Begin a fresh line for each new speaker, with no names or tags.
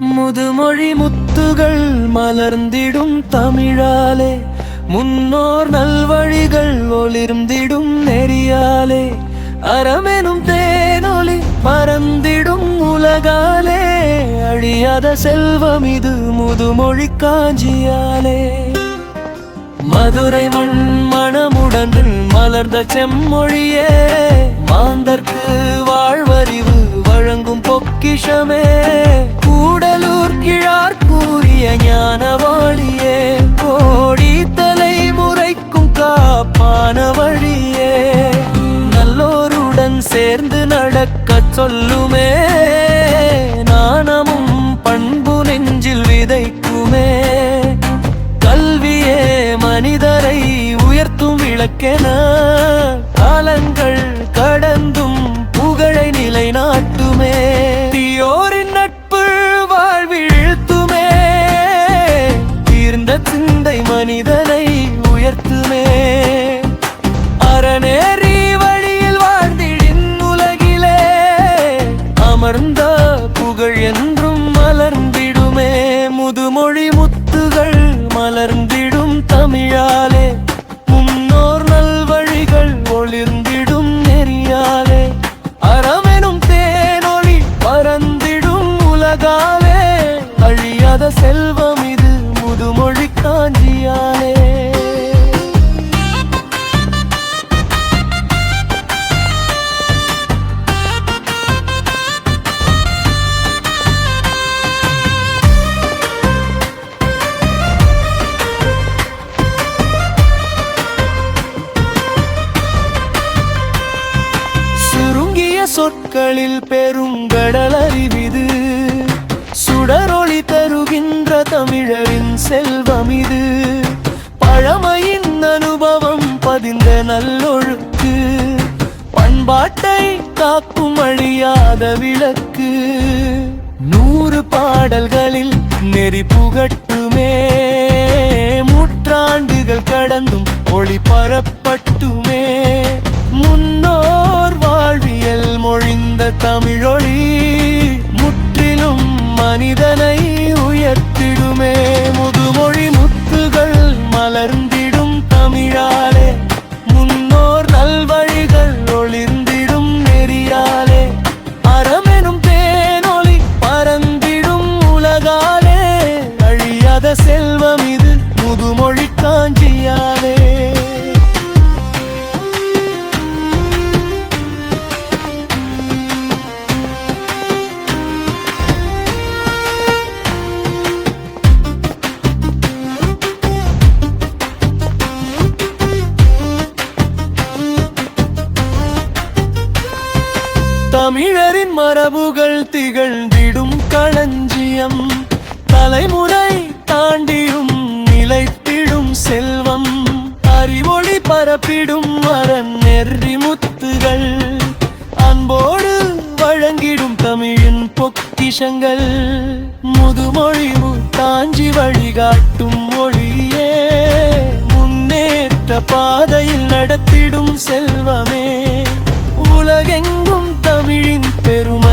முதுமொழி முத்துகள் மலர்ந்திடும் தமிழாலே முன்னோர் நல்வழிகள் ஒளிர்ந்திடும் நெறியாலே அறமெனும் தேனொலி பறந்திடும் உலகாலே அழியாத செல்வம் இது முதுமொழி காஞ்சியாலே. மதுரை மண் மணமுடன் மலர்ந்த செம்மொழியே மாந்த சொல்லுமே நாணமும் பண்பு நெஞ்சில் விதைக்குமே. கல்வியே மனிதரை உயர்த்தும் விளக்கென காலங்கள் கடந்தும் புகழை நிலைநாட்டுமே. தீயோரின் நட்பு வாழ்விழ்த்துமே தீர்ந்த சிந்தை மனிதனை உயர்த்துமே. காஞ்சியாலே சுருங்கிய சொற்களில் பெருங்கடல் நல்லொழுக்கு பண்பாட்டை காக்கும் அழியாத விளக்கு. நூறு பாடல்களில் நெறி புகட்டுமே முற்றாண்டுகள் கடந்தும் ஒளி பரப்பட்டுமே. முன்னோர் வாழ்வியல் மொழிந்த தமிழொழி முற்றிலும் மனிதனை உயர்த்திடுமே. முதுமொழி தமிழரின் மரபுகள் திகழ்ந்திடும் களஞ்சியம். தலைமுறை அறிவொளி பரப்பிடும் நெறி முத்துகள். அன்போடு வழங்கிடும் தமிழின் பொக்கிஷங்கள். முதுமொழி முத்தாஞ்சி வழிகாட்டும் மொழியே. முன்னேற்ற பாதையில் நடத்திடும் செல்வமே. உலகெங்கும் தமிழின் பெருமை